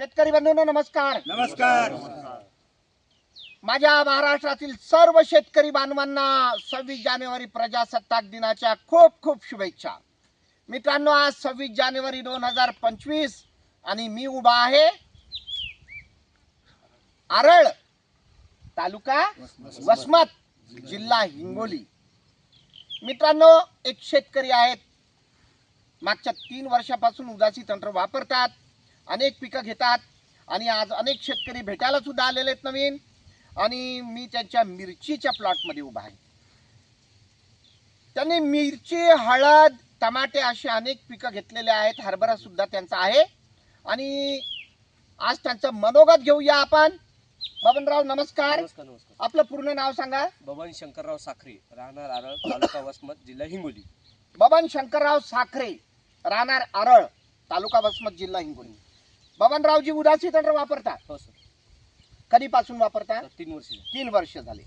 शेतकरी बंधूंनो नमस्कार. नमस्कार. माझ्या महाराष्ट्रातील सर्व शेतकरी बांधवांना सव्वीस जानेवारी प्रजासत्ताक दिनाच्या खूप खूप शुभेच्छा. मित्रांनो आज सव्वीस जानेवारी दोन हजार पंचवीस आणि मी उभा आहे आरळ तालुका वसमत जिल्हा हिंगोली. मित्रांनो एक शेतकरी आहेत. मागच्या तीन वर्षापासून उदासी तंत्र वापरतात. अनेक पिकं घेतात आणि आज अनेक शेतकरी भेटायला सुद्धा आलेले आहेत नवीन. आणि मी त्यांच्या मिरचीच्या प्लॉटमध्ये उभा आहे. त्यांनी मिरची हळद टमाटे असे अनेक पिकं घेतलेले आहेत. हरभरा सुद्धा त्यांचा आहे. आणि आज त्यांचं मनोगत घेऊया आपण. बबनराव नमस्कार. नमस्कार नमस्कार. आपलं पूर्ण नाव सांगा. बबन शंकरराव साखरे राहणार आरळ तालुका वसमत जिल्हा हिंगोली. बबन शंकरराव साखरे राहणार आरळ तालुका वसमत जिल्हा हिंगोली. बबनरावजी उदासी तंत्र वापरतात. हो सर. कधीपासून वापरतात? तर तीन वर्ष झाली. तीन वर्ष झाले.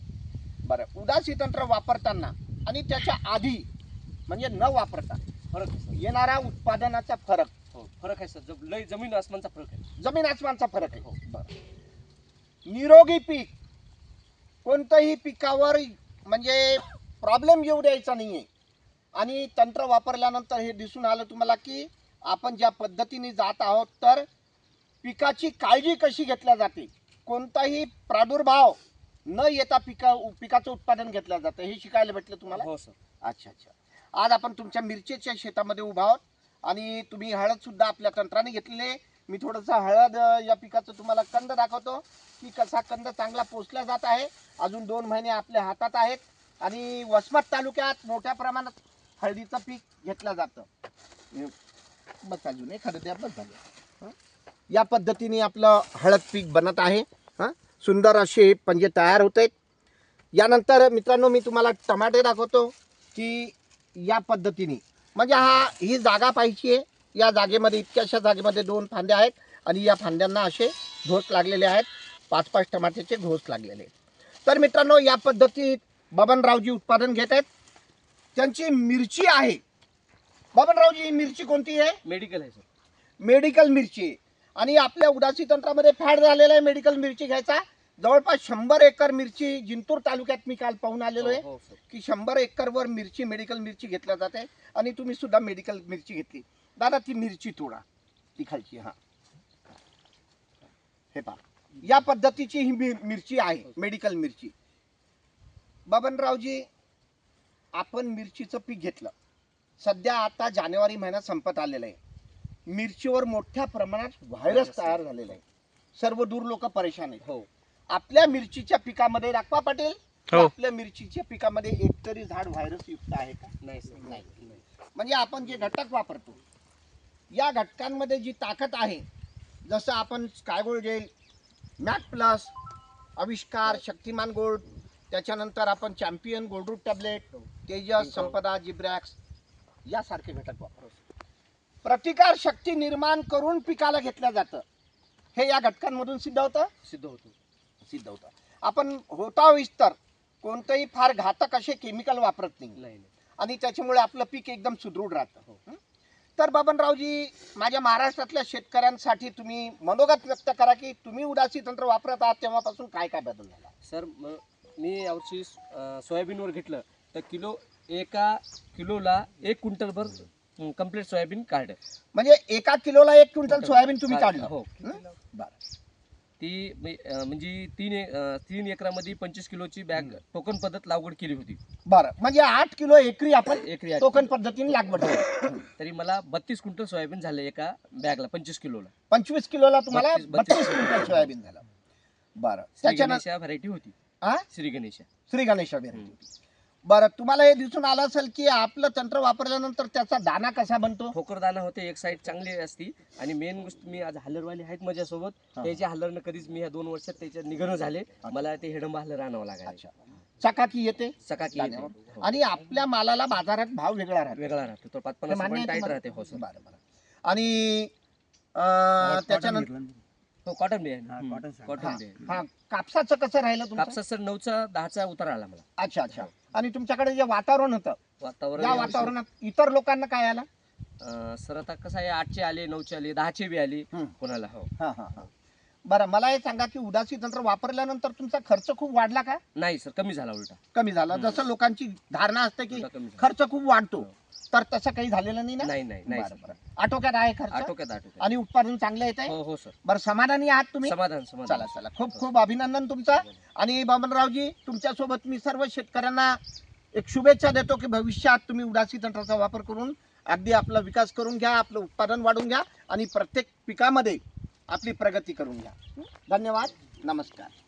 बरं उदासी तंत्र वापरताना आणि त्याच्या आधी म्हणजे न वापरता फरक आहे सर. येणारा उत्पादनाचा फरक. हो फरक आहे सर. जब लय जमीन आसमानचा फरक आहे. जमीन आसमानचा फरक आहे. हो. बरं. निरोगी पीक कोणतंही पिकावर म्हणजे प्रॉब्लेम येऊ द्यायचा नाहीये. आणि तंत्र वापरल्यानंतर हे दिसून आलं तुम्हाला की आपण ज्या पद्धतीने जात आहोत तर पिकाची काळजी कशी घेतल्या जाते? कोणताही प्रादुर्भाव न येता पिका पिकाचं उत्पादन घेतलं जातं. हे शिकायला भेटलं तुम्हाला? हो सर. अच्छा अच्छा. आज आपण तुमच्या मिरचीच्या शेतामध्ये उभा आहोत आणि तुम्ही हळद सुद्धा आपल्या तंत्राने घेतलेली मी थोडंसं हळद या पिकाचं तुम्हाला कंद दाखवतो. की कसा कंद चांगला पोचला जात आहे. अजून दोन महिने आपल्या हातात आहेत. आणि वसमत तालुक्यात मोठ्या प्रमाणात हळदीचं पीक घेतलं जातं. बस अजून एक हळद्या बस झालं? या पद्धतीने आपलं हळद पीक बनत आहे. हां? सुंदर असे पंजे तयार होत आहेत. यानंतर मित्रांनो मी तुम्हाला टमाटे दाखवतो की या पद्धतीने. म्हणजे हा ही जागा पाहिजे आहे. या जागेमध्ये इतक्याशा जागेमध्ये दोन फांद्या आहेत आणि या फांद्यांना असे घोस लागलेले आहेत. पाच पाच टमाट्याचे घोस लागलेले आहेत. तर मित्रांनो या पद्धतीत बबनरावजी उत्पादन घेत आहेत. त्यांची मिरची आहे. बबनरावजी ही मिरची कोणती आहे? मेडिकल आहे सर. मेडिकल मिरची. आणि आपल्या उदासी तंत्रामध्ये फॅड झालेला आहे मेडिकल मिरची घ्यायचा. जवळपास शंभर एकर मिरची जिंतूर तालुक्यात मी काल पाहून आलेलो आहे हो सर. की शंभर एकरवर मिरची मेडिकल मिरची घेतल्या जाते आणि तुम्ही सुद्धा मेडिकल मिरची घेतली. दादा ती मिरची तोडा. ती खालची हा. हे पहा. या पद्धतीची ही मिरची आहे मेडिकल मिरची. बबनरावजी आपण मिरचीचं पीक घेतलं. सध्या आता जानेवारी महिना संपत आलेला आहे. मिरचीवर मोठ्या प्रमाणात व्हायरस तयार झालेला आहे. सर्व दूर लोक परेशान आहेत. हो. आपल्या मिरचीच्या पिकामध्ये राखवा पाटील हो. आपल्या मिरचीच्या पिकामध्ये एकतरी झाड व्हायरस युक्त आहे का? नाही सर नाही. म्हणजे आपण जे घटक वापरतो या घटकांमध्ये जी ताकद आहे जसं आपण स्कायगोल्ड जेल मॅक प्लस आविष्कार शक्तिमान गोल्ड त्याच्यानंतर आपण champion gold root tablet Tejas Sampada जिब्रॅक्स यासारखे घटक वापरतो. प्रतिकार शक्ती निर्माण करून पिकाला घेतलं जातं. हे या घटकांमधून सिद्ध होतं? सिद्ध होतो. सिद्ध होतं. आपण होता विस्तर कोणतंही फार घातक असे केमिकल वापरत नाही. आणि त्याच्यामुळे आपलं पीक एकदम सुदृढ राहतं. हो. तर बबनरावजी माझ्या महाराष्ट्रातल्या शेतकऱ्यांसाठी तुम्ही मनोगत व्यक्त करा की तुम्ही उदासी तंत्र वापरत आहात तेव्हापासून काय काय बदल झाला? सर म- मी यावर्षी सोयाबीनवर घेतलं. तर किलो एका किलोला एक क्विंटलभर कंप्लीट सोयाबीन काढ म्हणजे एका किलोला एक क्विंटल सोयाबीन तुम्ही काढलं. हो? बरं. ती म्हणजे तीन तीन एकरामध्ये पंचवीस किलोची बॅग टोकन पद्धत लागवड केली होती. बरं. म्हणजे आठ किलो एकरी आपण एकरी टोकन पद्धतीने लागवड केली. तरी मला बत्तीस क्विंटल सोयाबीन झालं एका बॅगला पंचवीस किलोला. पंचवीस किलोला तुम्हाला बत्तीस- क्विंटल सोयाबीन झालं. बरं. गणेशा व्हरायटी होती. हा श्री गणेशा. श्री गणेश व्हेरायटी बरं तुम्हाला हे दिसून आलं असेल की आपलं तंत्र वापरल्यानंतर त्याचा दाना कसा बनतो? ठोकरदाना होते एक साईड चांगली असती. आणि मेन गोष्ट मी आज हल्लरवाले आहेत माझ्यासोबत. हा. त्याच्या हल्लरनं कधीच मी ह्या दोन वर्षात त्याच्या निघणं झाले. मला ते हेडंबा हल्लर आणावं लागायचं चकाकी येते? सकाकी येते. दाण्यावर. हो. आणि आपल्या मालाला बाजारात भाव वेगळा राहतो. वेगळा राहतो. तो पाच पन्नास मान्य रुपये आहे टाईट तुम्हाला? राहते हो सर. बरं बरं. आणि अं, त्याच्यानंतर हो कॉटन कॉटन हा कापसाचं कसं राहिलं तुमचं? कापसात सर नऊचा दहाचा उतार आला मला. अच्छा अच्छा. आणि तुमच्याकडे जे वातावरण होतं वातावरण या वातावरणात इतर लोकांना काय आलं? अं, सर आता कसं आहे आठचे आले नऊचे आले दहाचे बी आले. हं. कोणाला हो? हा हा हा. बरं मला हे सांगा की उदासी तंत्र वापरल्यानंतर तुमचा खर्च खूप वाढला का? नाही सर. कमी झाला उलटा. कमी झाला. हम्म. जसं लोकांची धारणा असते की उलटा कमी झाला. खर्च खूप वाढतो. तर तसं काही झालेलं नाही ना? नाही नाही नाही बरं, सर. बरं. आटोक्यात आहे खर्च? आटोक्यात आटोक्यात. आणि उत्पादन चांगलं येत आहे हो हो सर. बरं समाधानी आहात तुम्ही? समाधान चला समाधान. चला खूप खूप अभिनंदन तुमचं. आणि बबनरावजी तुमच्यासोबत मी सर्व शेतकऱ्यांना एक शुभेच्छा देतो की भविष्यात तुम्ही उदासी तंत्राचा वापर करून अगदी आपला विकास करून घ्या आपलं उत्पादन वाढून घ्या आणि प्रत्येक पिकामध्ये आपली प्रगती करून घ्या. धन्यवाद. नमस्कार.